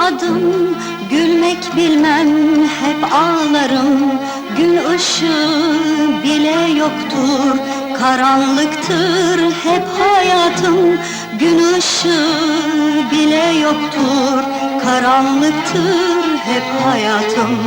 doğmadım Gülmek bilmem hep ağlarım. Gün ışığı bile yoktur. Karanlıktır hep hayatım. Gün ışığı bile yoktur. Karanlıktır hep hayatım.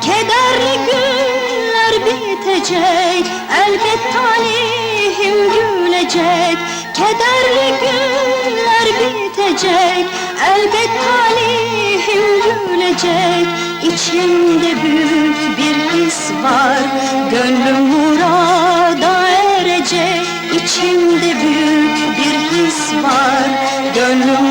Kederli günler bitecek. Elbet talihim gülecek Kederli günler bitecek Elbet talihim gülecek. İçimde büyük bir his var Gönlüm murada erecek. İçimde büyük bir his var Gönlüm